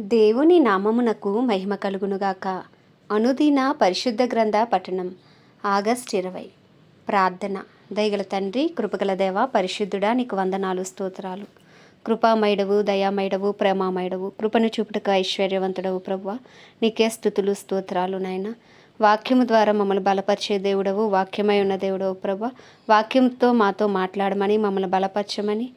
దేవుని నామమునకు మహిమ కలుగునుగాక. అనుదిన పరిశుద్ధ గ్రంథ పఠనం ఆగస్ట్ ఇరవై. ప్రార్థన. దయగల తండ్రి కృపగల దేవ పరిశుద్ధుడా నీకు వందనాలు స్తోత్రాలు. కృపామైడవు దయామయుడవు ప్రేమామయుడవు కృపను చూపుటకు ఐశ్వర్యవంతుడవు ప్రభువ. నీకే స్థుతులు స్తోత్రాలు నాయన. వాక్యము ద్వారా మమ్మల్ని బలపరిచే దేవుడవు వాక్యమై ఉన్న దేవుడవు ప్రభు వాక్యంతో మాతో మాట్లాడమని మమ్మల్ని బలపరచమని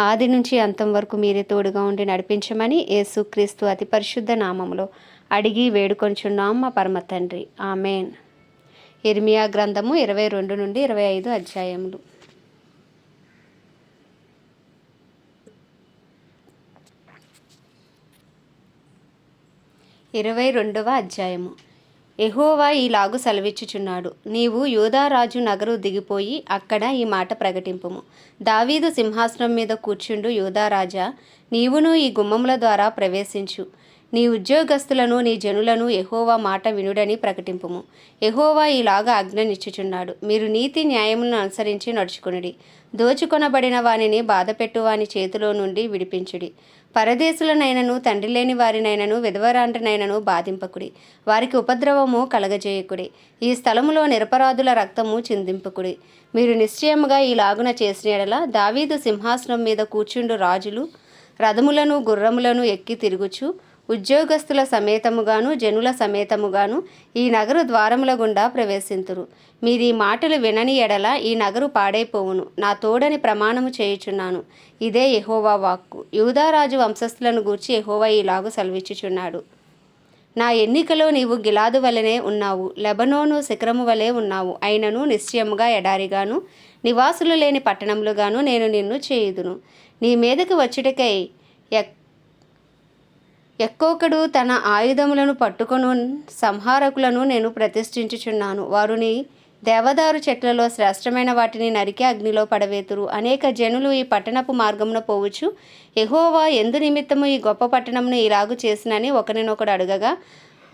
ఆది నుంచి అంతం వరకు మీరే తోడుగా ఉండి నడిపించమని యేసుక్రీస్తు అతి పరిశుద్ధ నామములో అడిగి వేడుకొంచున్నాం మా పరమ తండ్రి. ఆమెన్. ఇర్మియా గ్రంథము ఇరవై రెండు నుండి ఇరవై ఐదు అధ్యాయములు. ఇరవై రెండవ అధ్యాయము. ఎహోవా ఈలాగు సెలవిచ్చుచున్నాడు. నీవు యూదారాజు నగరు దిగిపోయి అక్కడ ఈ మాట ప్రకటింపుము. దావీదు సింహాసనం మీద కూర్చుండు యూదారాజా నీవును ఈ గుమ్మముల ద్వారా ప్రవేశించు. నీ ఉద్యోగస్తులను నీ జనులను ఎహోవా మాట వినుడని ప్రకటింపుము. ఎహోవా ఈలాగా ఆజ్ఞనిచ్చుచున్నాడు. మీరు నీతి న్యాయములను అనుసరించి నడుచుకునుడి. దోచుకొనబడిన వానిని బాధపెట్టు వాని చేతిలో నుండి విడిపించుడి. పరదేశులనైనను తండ్రి లేని వారినైనను విధవరాంటినైనను బాధింపకుడి. వారికి ఉపద్రవము కలగజేయకుడి. ఈ స్థలములో నిరపరాధుల రక్తము చిందింపకుడి. మీరు నిశ్చయముగా ఈ లాగున చేసిన ఎడల దావీదు సింహాసనం మీద కూర్చుండు రాజులు రథములను గుర్రములను ఎక్కి తిరుగుచు ఉద్యోగస్తుల సమేతముగాను జనుల సమేతముగాను ఈ నగరు ద్వారముల గుండా ప్రవేశింతురు. మీది మాటలు వినని ఎడల ఈ నగరు పాడైపోవును. నా తోడని ప్రమాణము చేయుచున్నాను. ఇదే ఎహోవా వాక్కు. యూదారాజు వంశస్థులను గూర్చి యెహోవా ఈలాగు సెలవిచ్చుచున్నాడు. నా ఎన్నికలో నీవు గిలాదు వలనే ఉన్నావు. లెబనోను శిఖరము వలె ఉన్నావు. అయినను నిశ్చయముగా ఎడారిగాను నివాసులు లేని పట్టణములుగాను నేను నిన్ను చేయుదును. నీ మీదకు వచ్చుటకై ఎక్ ఎక్కొకడు తన ఆయుధములను పట్టుకొను సంహారకులను నేను ప్రతిష్ఠించుచున్నాను. వారుని దేవదారు చెట్లలో శ్రేష్టమైన వాటిని నరికి అగ్నిలో పడవేతురు. అనేక జనులు ఈ పట్టణపు మార్గమున పోవచ్చు ఎహోవా ఎందు నిమిత్తము ఈ గొప్ప పట్టణమును ఇలాగు చేసినని ఒకరినొకడు అడగగా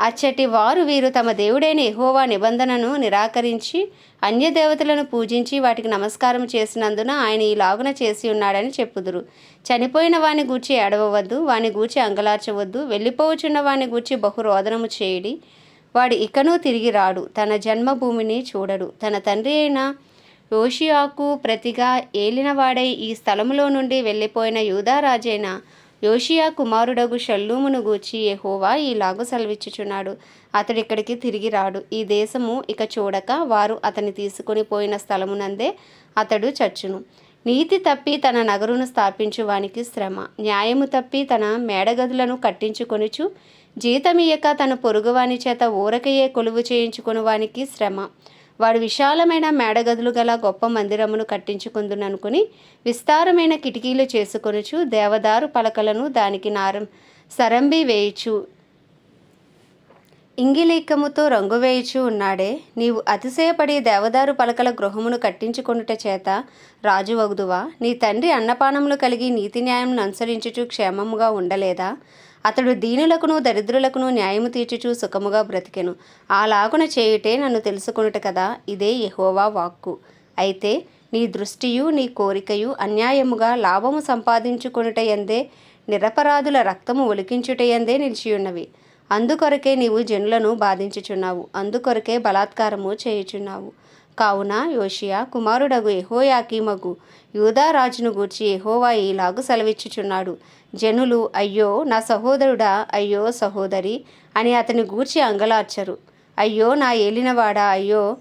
అచ్చటి వారు వీరు తమ దేవుడైన ఎహోవా నిబంధనను నిరాకరించి అన్య దేవతలను పూజించి వాటికి నమస్కారం చేసినందున ఆయన ఈలాగున చేసి ఉన్నాడని చెప్పుదురు. చనిపోయిన వాని గూర్చి ఏడవవద్దు వాని గూర్చి అంగలార్చవద్దు వెళ్ళిపోవచ్చున్న వాని గూర్చి బహురోదనము చేయడి. వాడు ఇకనూ తిరిగి రాడు తన జన్మభూమిని చూడడు. తన తండ్రి అయిన యోషియాకు ప్రతిగా ఏలినవాడై ఈ స్థలములో నుండి వెళ్ళిపోయిన యూదారాజైన యోషియా కుమారుడగు షల్లూమును గూర్చి యెహోవా ఈలాగు సెలవిచ్చుచున్నాడు. అతడు ఇక్కడికి తిరిగి రాడు. ఈ దేశము ఇక చూడక వారు అతని తీసుకొని పోయిన స్థలమునందే అతడు చచ్చును. నీతి తప్పి తన నగరును స్థాపించు వానికి శ్రమ. న్యాయము తప్పి తన మేడగదులను కట్టించుకొనుచు జీతమియక తన పొరుగువాని చేత ఊరకయే కొలువు చేయించుకుని వానికి శ్రమ. వాడు విశాలమైన మేడగదులు గల గొప్ప మందిరమును కట్టించుకుందుననుకుని విస్తారమైన కిటికీలు చేసుకొనుచు దేవదారు పలకలను దానికి నారం సరంబి వేయుచు. ఇంగిలీకముతో రంగు వేయుచు ఉన్నాడే. నీవు అతిశయపడి దేవదారు పలకల గృహమును కట్టించుకొనుట చేత రాజు వగుదువా? నీ తండ్రి అన్నపానములు కలిగి నీతి న్యాయమును అనుసరించుచు క్షేమముగా ఉండలేదా? అతడు దీనులకును దరిద్రులకును న్యాయము తీర్చుచు సుఖముగా బ్రతికెను. అలాగున చేయుటే నన్ను తెలుసుకొనుట కదా ఇదే యహోవా వాక్కు. అయితే నీ దృష్టియు నీ కోరికయు అన్యాయముగా లాభము సంపాదించుకొనుట ఎందే నిరపరాధుల రక్తము ఒలికించుట ఎందే నిలిచియున్నవి. అందుకొరకే నీవు జనులను బాధించుచున్నావు అందుకొరకే బలాత్కారము చేయుచున్నావు. కావున యోషియా కుమారుడగు ఎహోయాకీమగు యూదారాజును గూర్చి ఎహోవా ఈలాగు సెలవిచ్చుచున్నాడు. జనులు అయ్యో నా సహోదరుడా అయ్యో సహోదరి అని అతని గూర్చి అంగలార్చరు. అయ్యో నా ఏలినవాడా అయ్యో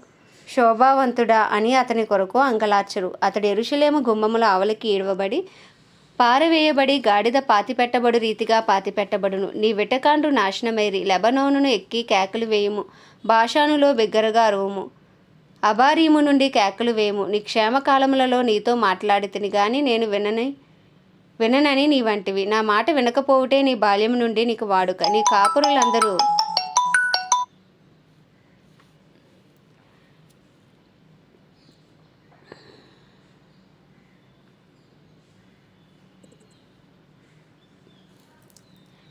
శోభావంతుడా అని అతని కొరకు అంగలార్చరు. అతడు ఎరుషులేము గుమ్మముల ఆవలికి ఈడవబడి పారవేయబడి గాడిద పాతిపెట్టబడు రీతిగా పాతిపెట్టబడును. నీ విటకాండు నాశనమైరి లెబనోనును ఎక్కి కేకలు వేయుము భాషానులో బిగ్గరగా అరువుము. అబారీము నుండి కేకలు వేము. నీ క్షేమకాలములలో నీతో మాట్లాడితిని గాని నేను వినని విననని నీ వంటివి. నా మాట వినకపోవుటే నీ బాల్యం నుండి నీకు వాడుక. నీ కాపురులందరూ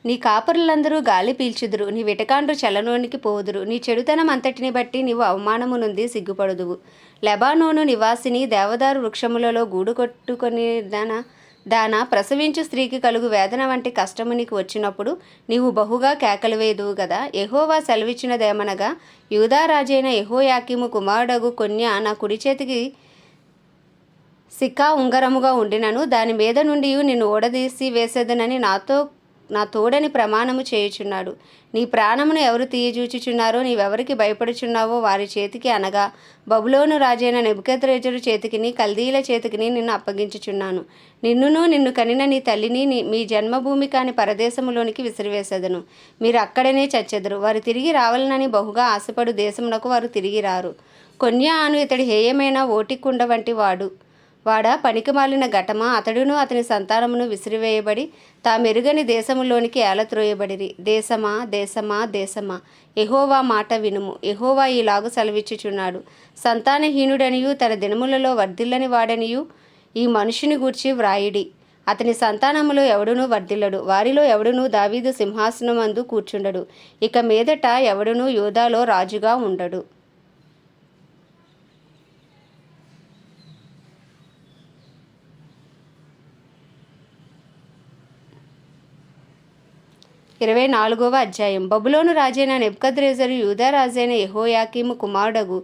నీ కాపరులందరూ గాలి పీల్చుదురు నీ విటకాండ్రు చలనోనికి పోదురు నీ చెడుతనం అంతటిని బట్టి నీవు అవమానము నుండి సిగ్గుపడుదువు. లెబానోను నివాసిని దేవదారు వృక్షములలో గూడు కొట్టుకొనిదన దాన దాన ప్రసవించు స్త్రీకి కలుగు వేదన వంటి కష్టము నీకు వచ్చినప్పుడు నీవు బహుగా కేకలు వేదువు కదా ఎహోవా సెలవిచ్చినదేమనగా యూదారాజైన ఎహోయాకిము కుమారుడగు కొన్య నా కుడి చేతికి సిక్కా ఉంగరముగా ఉండినను దాని మీద నుండి నిన్ను ఓడదీసి వేసేదనని నాతో నా తోడని ప్రమాణము చేయుచున్నాడు. నీ ప్రాణమును ఎవరు తీయజూచుచున్నారో నీవెవరికి భయపడుచున్నావో వారి చేతికి అనగా బబులోను రాజైన నెబుకెద్రేజరు చేతికిని కల్దీల చేతికిని నిన్ను అప్పగించుచున్నాను. నిన్నును నిన్ను కనిన నీ తల్లిని మీ జన్మభూమి కాని పరదేశములోనికి విసిరివేసేదను. మీరు అక్కడనే చచ్చెదరు. వారు తిరిగి రావాలనని బహుగా ఆశపడు దేశమునకు వారు తిరిగి రారు. కొన్యా అను ఇతడి హేయమైన ఓటికుండ వంటి వాడు. వాడ పనికిమాలిన ఘటమ అతడును అతని సంతానమును విసిరివేయబడి తామెరుగని దేశములోనికి ఏలత్రోయబడిరి. దేశమా దేశమా దేశమా ఎహోవా మాట వినుము. ఎహోవా ఈలాగు సెలవిచ్చుచున్నాడు. సంతానహీనుడనియు తన దినములలో వర్ధిల్లని వాడనియు ఈ మనుషుని గూర్చి వ్రాయిడి. అతని సంతానములో ఎవడునూ వర్ధిల్లడు. వారిలో ఎవడునూ దావీదు సింహాసనమందు కూర్చుండడు. ఇక మీదట ఎవడునూ యోధాలో రాజుగా ఉండడు. ఇరవై నాలుగవ అధ్యాయం. బబులోను రాజైన నెబ్కద్రేజరు యూదా రాజైన యెహోయాకీము కుమారుడగు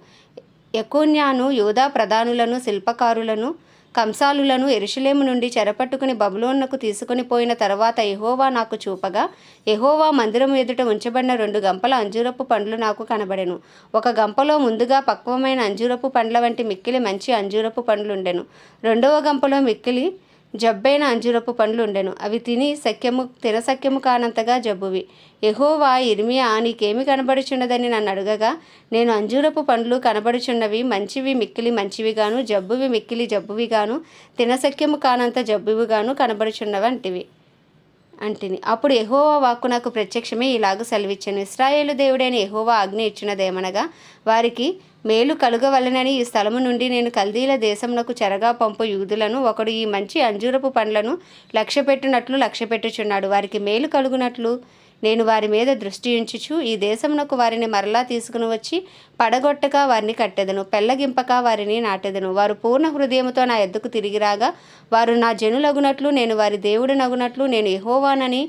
ఎకోన్యాను యూదా ప్రధానులను శిల్పకారులను కంసాలులను ఎరుషులేము నుండి చెరపట్టుకుని బబులోన్నకు తీసుకుని పోయిన తర్వాత ఎహోవా నాకు చూపగా ఎహోవా మందిరం ఎదుట ఉంచబడిన రెండు గంపల అంజూరపు పండ్లు నాకు కనబడెను. ఒక గంపలో ముందుగా పక్వమైన అంజూరపు పండ్ల వంటి మిక్కిలి మంచి అంజూరపు పండ్లుండెను. రెండవ గంపలో మిక్కిలి జబ్బైన అంజూరపు పండ్లు ఉండెను. అవి తిని సఖ్యము తినసఖ్యము కానంతగా జబ్బువి. ఎహోవా ఇర్మియా నీకేమి కనబడుచున్నదని నన్ను అడగగా నేను అంజూరపు పండ్లు కనబడుచున్నవి మంచివి మిక్కిలి మంచివిగాను జబ్బువి మిక్కిలి జబ్బువిగాను తినసఖ్యము కానంత జబ్బువిగాను కనబడుచున్నవి అంటివి అంటిని. అప్పుడు ఎహోవా వాక్కు నాకు ప్రత్యక్షమే ఇలాగ సెలవిచ్చాను. ఇస్రాయేలు దేవుడైన ఎహోవా ఆజ్ఞ ఇచ్చినదేమనగా వారికి మేలు కలుగవలనని ఈ స్థలము నుండి నేను కల్దీల దేశమునకు చెరగా పంపు యూదులను ఒకడు ఈ మంచి అంజూరపు పండ్లను లక్ష్యపెట్టినట్లు లక్ష్యపెట్టుచున్నాడు. వారికి మేలు కలుగునట్లు నేను వారి మీద దృష్టి ఉంచుచు ఈ దేశమునకు వారిని మరలా తీసుకుని వచ్చి పడగొట్టక వారిని కట్టెదను పెళ్ళగింపక వారిని నాటెదను. వారు పూర్ణ హృదయముతో నా ఎద్దుకు తిరిగి రాగా వారు నా జనులగునట్లు నేను వారి దేవుడు నగునట్లు నేను ఎహోవానని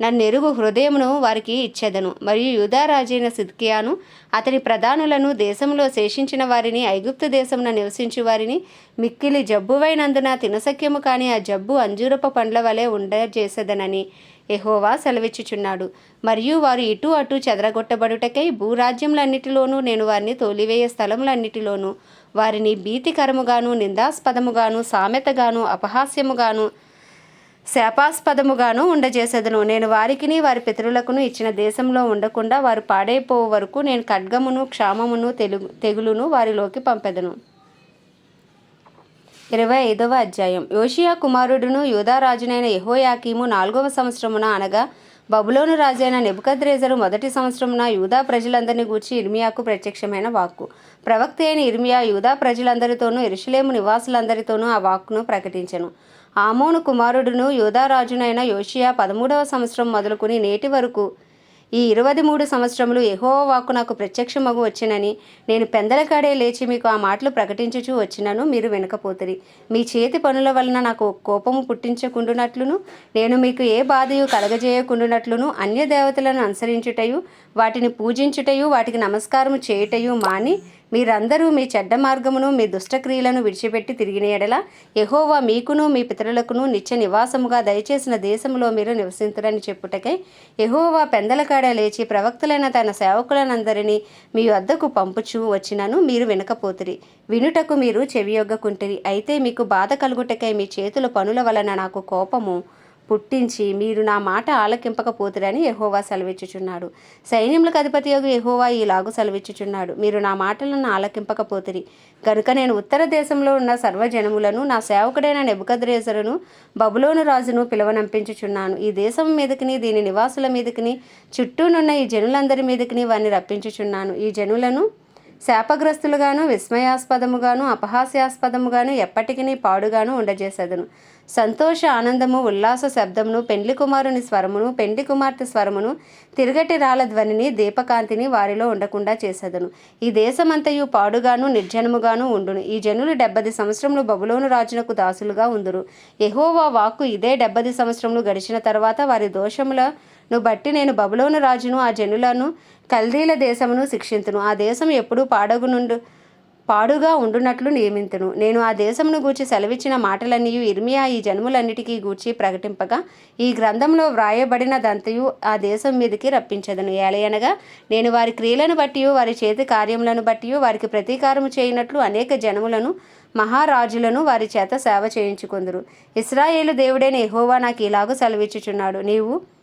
నన్ను ఎరుగు హృదయమును వారికి ఇచ్చేదను. మరియు యూదారాజైన సిద్కియాను అతని ప్రధానులను దేశంలో శేషించిన వారిని ఐగుప్తు దేశమున నివసించు వారిని మిక్కిలి జబ్బువైనందున తినసక్యము కాని ఆ జబ్బు అంజూరపు పండ్ల వలె ఉండజేసేదనని ఎహోవా సెలవిచ్చుచున్నాడు. మరియు వారు ఇటు అటు చెదరగొట్టబడుటకై భూరాజ్యములన్నిటిలోనూ నేను వారిని తోలివేయ స్థలములన్నిటిలోనూ వారిని భీతికరముగాను నిందాస్పదముగాను సామెతగాను అపహాస్యముగాను శాపాస్పదముగాను ఉండజేసేదను. నేను వారికిని వారి పితరులకును ఇచ్చిన దేశంలో ఉండకుండా వారు పాడైపోవు వరకు నేను ఖడ్గమును క్షామమును తెలుగు తెగులును వారిలోకి పంపెదను. ఇరవై ఐదవ అధ్యాయం. యోషియా కుమారుడును యూదారాజునైన యెహోయాకీము నాలుగవ సంవత్సరమున అనగా బబులోను రాజైన నిబుకద్రేజరు మొదటి సంవత్సరమున యూదా ప్రజలందరినీ గూర్చి ఇర్మియాకు ప్రత్యక్షమైన వాక్కు. ప్రవక్త అయిన ఇర్మియా యూదా ప్రజలందరితోనూ ఇరుషులేము నివాసులందరితోనూ ఆ వాక్కును ప్రకటించెను. ఆమోను కుమారుడును యోధారాజునైన యోషియా పదమూడవ సంవత్సరం మొదలుకుని నేటి వరకు. ఈ ఇరవై మూడు సంవత్సరములు యెహోవా వాక్కు నాకు ప్రత్యక్షమగు వచ్చినని నేను పెందలకాడే లేచి మీకు ఆ మాటలు ప్రకటించుచూ వచ్చినను మీరు వినకపోతుంది మీ చేతి పనుల వలన నాకు కోపము పుట్టించకుండునట్లును నేను మీకు ఏ బాధయు కలగజేయకుండునట్లును అన్య దేవతలను అనుసరించుటయు వాటిని పూజించుటయు వాటికి నమస్కారం చేయుటయు మాని మీరందరూ మీ చెడ్డ మార్గమును మీ దుష్టక్రియలను విడిచిపెట్టి తిరిగిన ఎడల ఎహోవా మీకును మీ పితరులకును నిత్య నివాసముగా దయచేసిన దేశంలో మీరు నివసింతురని చెప్పుటకై యెహోవా పెందలకాడ లేచి ప్రవక్తలైన తన సేవకులనందరినీ మీ వద్దకు పంపుచూ వచ్చినను మీరు వినకపోతిరి. వినుటకు మీరు చెవియొగ్గకుంటిరి. అయితే మీకు బాధ కలుగుటకై మీ చేతుల పనుల వలన నాకు కోపము పుట్టించి మీరు నా మాట ఆలకింపకపోతురని యెహోవా సెలవిచ్చుచున్నాడు. సైన్యములకు అధిపతి యొక్క యెహోవా ఈలాగు సెలవిచ్చుచున్నాడు. మీరు నా మాటలను ఆలకింపకపోతిరి. కనుక నేను ఉత్తర దేశంలో ఉన్న సర్వజనములను నా సేవకుడైన నెబుకద్రేజరును బబులోను రాజును పిలవనంపించుచున్నాను. ఈ దేశం మీదకిని దీని నివాసుల మీదకిని చుట్టూనున్న ఈ జనులందరి మీదకిని వారిని రప్పించుచున్నాను. ఈ జనులను శాపగ్రస్తులుగాను విస్మయాస్పదముగాను అపహాస్యాస్పదముగాను ఎప్పటికీ పాడుగాను ఉండజేసేదను. సంతోష ఆనందము ఉల్లాస శబ్దమును పెండ్లి కుమారుని స్వరమును పెండ్లి కుమార్తె స్వరమును తిరగటి రాళ్ళ ధ్వనిని దీపకాంతిని వారిలో ఉండకుండా చేసేదను. ఈ దేశమంతయు పాడుగాను నిర్జనముగాను ఉండును. ఈ జనులు డెబ్బది సంవత్సరములు బబులోను రాజునకు దాసులుగా ఉందురు. ఎహోవా వాక్కు ఇదే డెబ్బది సంవత్సరములు గడిచిన తర్వాత వారి దోషముల నువ్వు బట్టి నేను బబులోను రాజును ఆ జనులను కల్దీల దేశమును శిక్షింతును. ఆ దేశం ఎప్పుడూ పాడగునుండు పాడుగా ఉండునట్లు నియమింతును. నేను ఆ దేశమును గూర్చి సెలవిచ్చిన మాటలన్నీ ఇర్మియా ఈ జన్ములన్నిటికీ గూర్చి ప్రకటింపగా ఈ గ్రంథంలో వ్రాయబడిన దంతయు ఆ దేశం మీదకి రప్పించదను. ఏలయనగా నేను వారి క్రియలను బట్టి వారి చేతి కార్యములను బట్టి వారికి ప్రతీకారము చేయనట్లు అనేక జనములను మహారాజులను వారి చేత సేవ చేయించుకుందరు. ఇస్రాయేలు దేవుడైన ఎహోవా నాకు ఇలాగూ సెలవిచ్చుచున్నాడు. నీవు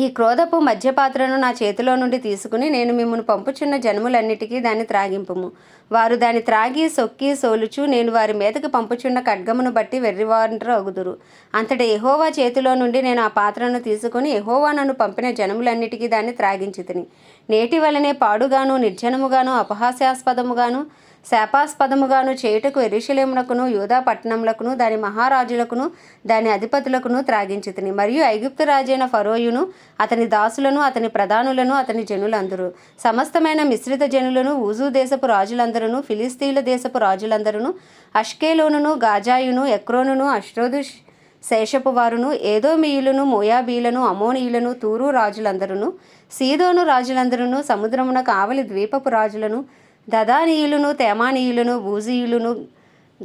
ఈ క్రోధపు మధ్యపాత్రను నా చేతిలో నుండి తీసుకుని నేను మిమ్మల్ని పంపుచున్న జన్ములన్నిటికీ దాన్ని త్రాగింపుము. వారు దాన్ని త్రాగి సొక్కి సోలుచు నేను వారి మీదకి పంపుచున్న ఖడ్గమును బట్టి వెర్రివారు అగుదురు. అంతటి ఎహోవా చేతిలో నుండి నేను ఆ పాత్రను తీసుకుని ఎహోవా నన్ను పంపిన జనములన్నిటికీ దాన్ని త్రాగించి నేటి వలనే పాడుగాను నిర్జనముగాను అపహాస్యాస్పదముగాను శాపాస్పదముగాను చేయుటకు ఎరుషలేమునకును యూదా పట్టణములకును దాని మహారాజులకును దాని అధిపతులకును త్రాగించితిని. మరియు ఐగుప్తు రాజైన ఫరోయును అతని దాసులను అతని ప్రధానులను అతని జనులందరూ సమస్తమైన మిశ్రిత జనులను ఊజు దేశపు రాజులందరూ ఫిలిస్తీన్ల దేశపు రాజులందరూ అష్కేలోనును గాజాయును ఎక్రోనును అష్రోదు శేషపు వారును ఏదోమీయులను మోయాబీలను అమోనీయులను తూరు రాజులందరూ సీదోను రాజులందరూ సముద్రమున కావలి ద్వీపపు రాజులను దదానీయులను తేమానీయులను బూజీయులను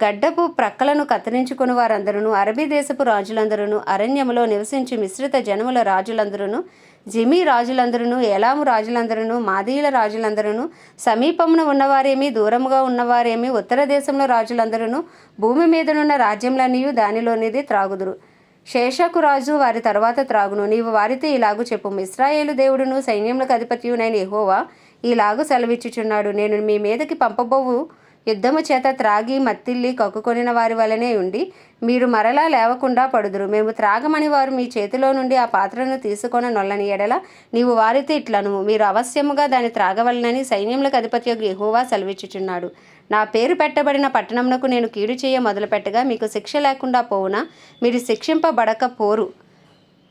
గడ్డపు ప్రక్కలను కత్తిరించుకుని వారందరూ అరబీ దేశపు రాజులందరూ అరణ్యములో నివసించి మిశ్రిత జనముల రాజులందరూ జిమి రాజులందరూ ఏలాము రాజులందరూ మాదీయుల రాజులందరూ సమీపమున ఉన్నవారేమి దూరముగా ఉన్నవారేమి ఉత్తర దేశంలో రాజులందరూ భూమి మీదనున్న రాజ్యములన్నీ దానిలోనిది త్రాగుదురు. శేషకు రాజు వారి తర్వాత త్రాగును. నీవు వారితో ఇలాగు చెప్పు. ఇస్రాయేలు దేవుడును సైన్యములకు అధిపతియునైన ఎహోవా ఇలాగు సెలవిచ్చుచున్నాడు. నేను మీ మీదకి పంపబోవు యుద్ధము చేత త్రాగి మత్తిల్లి కక్కుకొనిన వారి వలనే ఉండి మీరు మరలా లేవకుండా పడుదురు. మేము త్రాగమని వారు మీ చేతిలో నుండి ఆ పాత్రను తీసుకొని నొల్లని ఎడల నీవు వారితే ఇట్లను మీరు అవశ్యముగా దాన్ని త్రాగవలనని సైన్యములకు అధిపతి యెహోవా సెలవిచ్చుచున్నాడు. నా పేరు పెట్టబడిన పట్టణమునకు నేను కీడు చేయ మొదలుపెట్టగా మీకు శిక్ష లేకుండా పోవునా? మీరు శిక్షింపబడక పోరు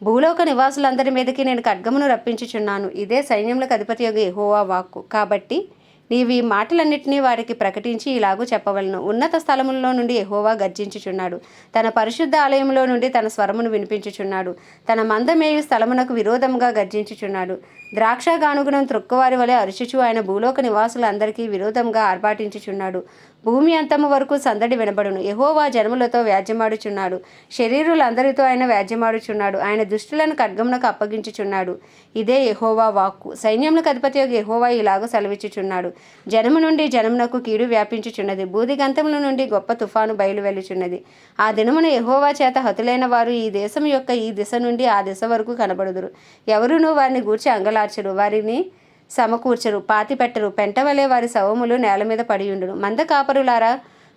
భూలోక నివాసులందరి మీదకి నేను ఖడ్గమును రప్పించుచున్నాను. ఇదే సైన్యములకు అధిపతి యొక్క ఎహోవా వాక్కు. కాబట్టి నీవి మాటలన్నింటినీ వారికి ప్రకటించి ఇలాగూ చెప్పవలను. ఉన్నత స్థలములలో నుండి ఎహోవా గర్జించుచున్నాడు. తన పరిశుద్ధ ఆలయంలో నుండి తన స్వరమును వినిపించుచున్నాడు. తన మందమేయు స్థలమునకు విరోధముగా గర్జించుచున్నాడు. ద్రాక్షగానుగుణం త్రొక్కువారి వలె అరుచుచు ఆయన భూలోక నివాసులందరికీ విరోధంగా ఆర్భాటించుచున్నాడు. భూమి అంతము వరకు సందడి వినబడును. ఎహోవా జనములతో వ్యాజ్యమాడుచున్నాడు. శరీరులందరితో ఆయన వ్యాజ్యమాడుచున్నాడు. ఆయన దుష్టులను ఖడ్గమునకు అప్పగించుచున్నాడు. ఇదే ఎహోవా వాక్కు. సైన్యములకు అధిపతి యొక్క ఎహోవా ఇలాగ సెలవిచ్చుచున్నాడు. జనము నుండి జనమునకు కీడు వ్యాపించుచున్నది. బూదిగంతముల నుండి గొప్ప తుఫాను బయలు వెళ్ళుచున్నది ఆ దినమున ఎహోవా చేత హతులైన వారు ఈ దేశం యొక్క ఈ దిశ నుండి ఆ దిశ వరకు కనబడుదురు. ఎవరునూ వారిని గూర్చి అంగలార్చరు. వారిని సమకూర్చరు. పాతిపెట్టరు. పెంటవలే వారి శవములు నేల మీద పడియుండును మంద కాపరులారా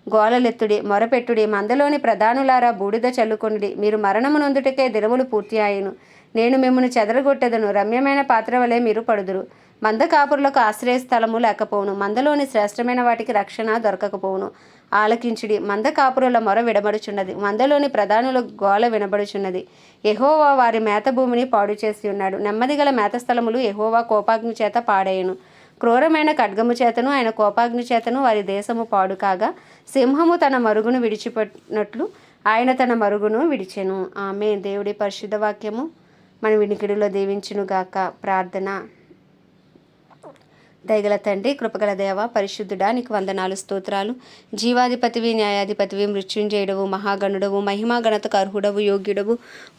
గోలలెత్తుడి మొరపెట్టుడి మందలోని ప్రధానులారా బూడిద చల్లుకొనుడి. మీరు మరణమునొందుటకే దినములు పూర్తి అయ్యను నేను మిమ్మల్ని చెదరగొట్టెదను. రమ్యమైన పాత్ర వలె మీరు పడుదురు. మంద కాపురులకు ఆశ్రయ స్థలము లేకపోవును. మందలోని శ్రేష్టమైన వాటికి రక్షణ దొరకకపోవును. ఆలకించుడి. మంద కాపురుల మొర విడబడుచున్నది. మందలోని ప్రధానుల గోల వినబడుచున్నది. ఎహోవా వారి మేత భూమిని పాడు చేసి ఉన్నాడు. నెమ్మది గల మేత స్థలములు ఎహోవా కోపాగ్ని చేత పాడేయను. క్రూరమైన ఖడ్గము చేతను ఆయన కోపాగ్ని చేతను వారి దేశము పాడు కాగా సింహము తన మరుగును విడిచిపెట్టినట్లు ఆయన తన మరుగును విడిచెను. ఆమె దేవుడి పరిశుద్ధ వాక్యము. మన వినికిడిలో దీవించునుగాక. ప్రార్థన. దయగల తండ్రి కృపగల దేవ పరిశుద్ధుడా నీకు వందనాలు స్తోత్రాలు. జీవాధిపతివి న్యాయాధిపతివి మృత్యుంజయుడవు మహాగణుడవు మహిమా గణతకు అర్హుడవు యోగ్యుడవు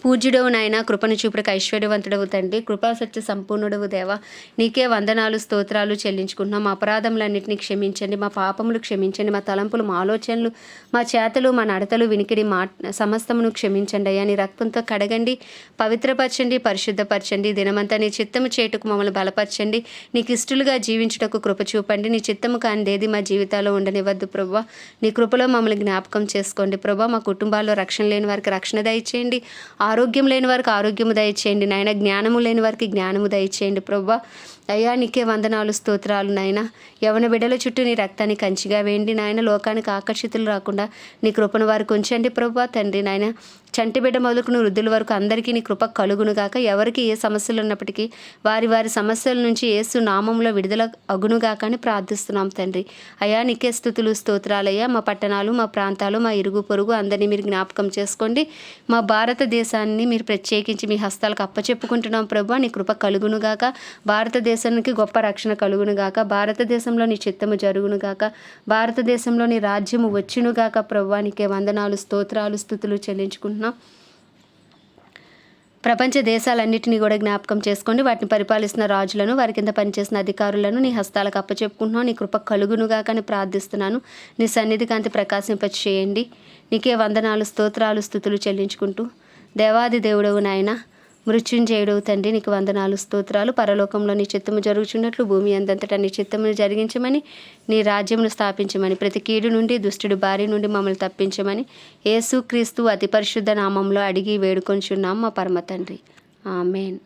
పూజ్యుడవు నాయన కృపను చూపులకు ఐశ్వర్యవంతుడవు తండ్రి. కృపా సత్య సంపూర్ణుడవు దేవ నీకే వందనాలు స్తోత్రాలు చెల్లించుకుంటున్నాం. మా అపరాధములన్నింటినీ క్షమించండి మా పాపములు క్షమించండి మా తలంపులు మా ఆలోచనలు మా చేతలు మా నడతలు వినికిడి మా సమస్తమును క్షమించండి. అయ్యా నీ రక్తంతో కడగండి పవిత్రపరచండి పరిశుద్ధపరచండి. దినమంతా నీ చిత్తము చేటుకు మమ్మల్ని బలపరచండి. నీకు ఇష్టలుగా జీ జీవించుటకు కృప చూపండి. నీ చిత్తము కానిదేది మా జీవితాల్లో ఉండనివ్వద్దు ప్రభా నీ కృపలో మమ్మల్ని జ్ఞాపకం చేసుకోండి ప్రభా మా కుటుంబాల్లో రక్షణ లేని వారికి రక్షణ దయచేయండి. ఆరోగ్యం లేని వారికి ఆరోగ్యము దయచేయండి. నాయన జ్ఞానము లేని వారికి జ్ఞానము దయచేయండి ప్రభా అయ్యా నీకే వందనాలు స్తోత్రాలు నాయన. యవన బిడ్డల చుట్టూ నీ రక్తాన్ని కంచిగా వేయండి నాయన. లోకానికి ఆకర్షితులు రాకుండా నీ కృపను వారికి ఉంచండి ప్రభా తండ్రి నాయన. చంటి బిడ్డ మొదలుకుని వృద్ధుల వరకు అందరికీ నీ కృప కలుగును గాక. ఎవరికి ఏ సమస్యలు ఉన్నప్పటికీ వారి వారి సమస్యల నుంచి ఏసు నామంలో విడుదల అగునుగాక అని ప్రార్థిస్తున్నాం తండ్రి. అయా నీకే స్థుతులు స్తోత్రాలయ్యా మా పట్టణాలు మా ప్రాంతాలు మా ఇరుగు పొరుగు అందరినీ మీరు జ్ఞాపకం చేసుకోండి. మా భారతదేశాన్ని మీరు ప్రత్యేకించి మీ హస్తాలకు అప్పచెప్పుకుంటున్నాం ప్రభు. నీ కృప కలుగునుగాక భారతదేశానికి గొప్ప రక్షణ కలుగునుగాక భారతదేశంలో నీ చిత్తము జరుగునుగాక భారతదేశంలో నీ రాజ్యము వచ్చునుగాక ప్రభువానికే వందనాలు స్తోత్రాలు స్థుతులు చెల్లించుకుంటున్నాం. ప్రపంచ దేశాలన్నింటినీ కూడా జ్ఞాపకం చేసుకోండి. వాటిని పరిపాలిస్తున్న రాజులను వారి కింద పనిచేసిన అధికారులను నీ హస్తాలకు అప్పచెప్పుకుంటున్నావు నీ కృప కలుగునుగా కానీ ప్రార్థిస్తున్నాను. నీ సన్నిధి కాంతి ప్రకాశింప చేయండి నీకే వందనాలు స్తోత్రాలు స్థుతులు చెల్లించుకుంటూ. దేవాది దేవుడవు నాయన మృత్యుంజయుడు తండ్రి నీకు వందనాలు స్తోత్రాలు. పరలోకంలో నీ చిత్తము జరుగుచున్నట్లు భూమి అందంతటా నీ చిత్తమును జరిగించమని నీ రాజ్యమును స్థాపించమని ప్రతి కీడు నుండి దుష్టుడు భార్య నుండి మమ్మల్ని తప్పించమని యేసు క్రీస్తు అతి పరిశుద్ధ నామంలో అడిగి వేడుకొంచున్నాం మా పరమ తండ్రి. ఆమెన్.